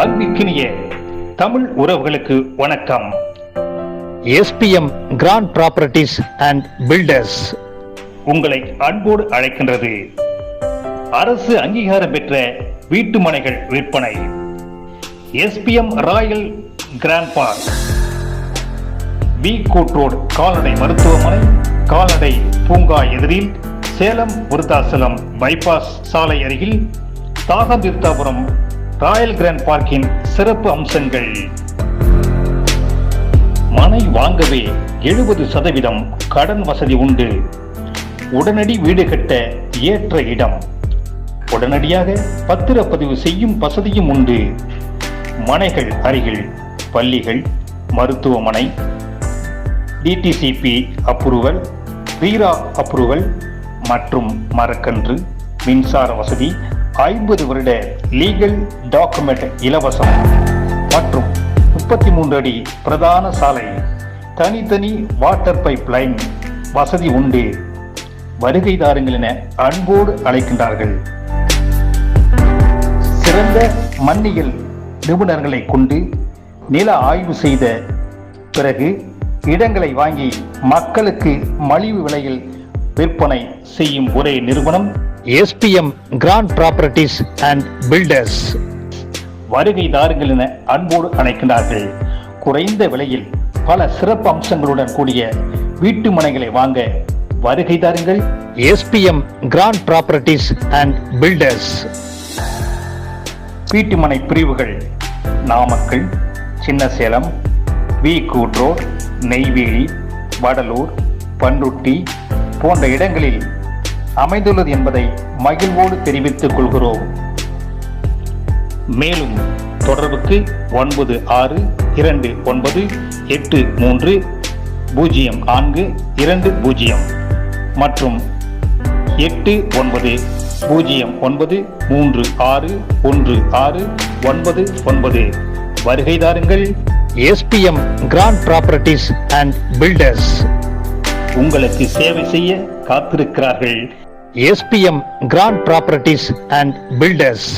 அன்பிற்கினிய தமிழ் உறவுகளுக்கு வணக்கம். SPM grand properties and builders உங்களை அன்போடு அழைக்கின்றது. அரசு அங்கீகாரம் பெற்ற வீட்டு மனைகள் விற்பனை. SPM royal grand park B code road கால்நடை மருத்துவமனை கால்நடை பூங்கா எதிரில் சேலம் விருத்தாசலம் பைபாஸ் சாலை அருகில் தாகந்தீர்த்தாபுரம் ராயல் கிராண்ட் பார்க்கின் சிறப்பு அம்சங்கள். மனை வாங்கவே எழுபது சதவீதம் கடன் வசதி உண்டு. உடனடி வீடு கட்ட ஏற்ற இடம். உடனடியாக பத்திரப்பதிவு செய்யும் வசதியும் உண்டு. மனைகள் அருகில் பள்ளிகள் மருத்துவமனை டிடிசிபி அப்ரூவல் ரீரா அப்ரூவல் மற்றும் மரக்கன்று மின்சார வசதி ஐம்பது வருட லீகல் டாக்குமெண்ட் இலவசம் மற்றும் முப்பத்தி மூன்று அடி பிரதான சாலை தனித்தனி வாட்டர் பைப் லைன் வசதி உண்டு. வருகை தாருங்கள் என அன்போடு அழைக்கின்றார்கள். சிறந்த மண்ணியல் நிபுணர்களை கொண்டு நில ஆய்வு செய்த பிறகு இடங்களை வாங்கி மக்களுக்கு மலிவு விலையில் விற்பனை செய்யும் ஒரே நிறுவனம் SPM grand properties and builders வருகை தாருங்கள் என அன்போடு அழைக்கின்றார்கள் குறைந்த விலையில் பல சிறப்பு அம்சங்களுடன் கூடிய வீட்டு மனைகளை வாங்க வருகை தாருங்கள். SPM grand properties and builders வீட்டுமனை பிரிவுகள் நாமக்கல் சின்னசேலம் வி கூட்ரோட் நெய்வேலி வடலூர் பன்ருட்டி போன்ற இடங்களில் அமைந்துள்ளது என்பதை மகிழ்வோடு தெரிவித்துக் கொள்கிறோம். மேலும் தொடர்புக்கு ஒன்பது ஆறு இரண்டு ஒன்பது எட்டு மூன்று பூஜ்ஜியம் நான்கு இரண்டு பூஜ்ஜியம் மற்றும் எட்டு ஒன்பது பூஜ்ஜியம் ஒன்பது மூன்று ஆறு ஒன்று ஆறு ஒன்பது ஒன்பது. வருகை தாருங்கள் SPM grand properties and builders உங்களுக்கு சேவை செய்ய காத்திருக்கிறார்கள். SPM grand properties and builders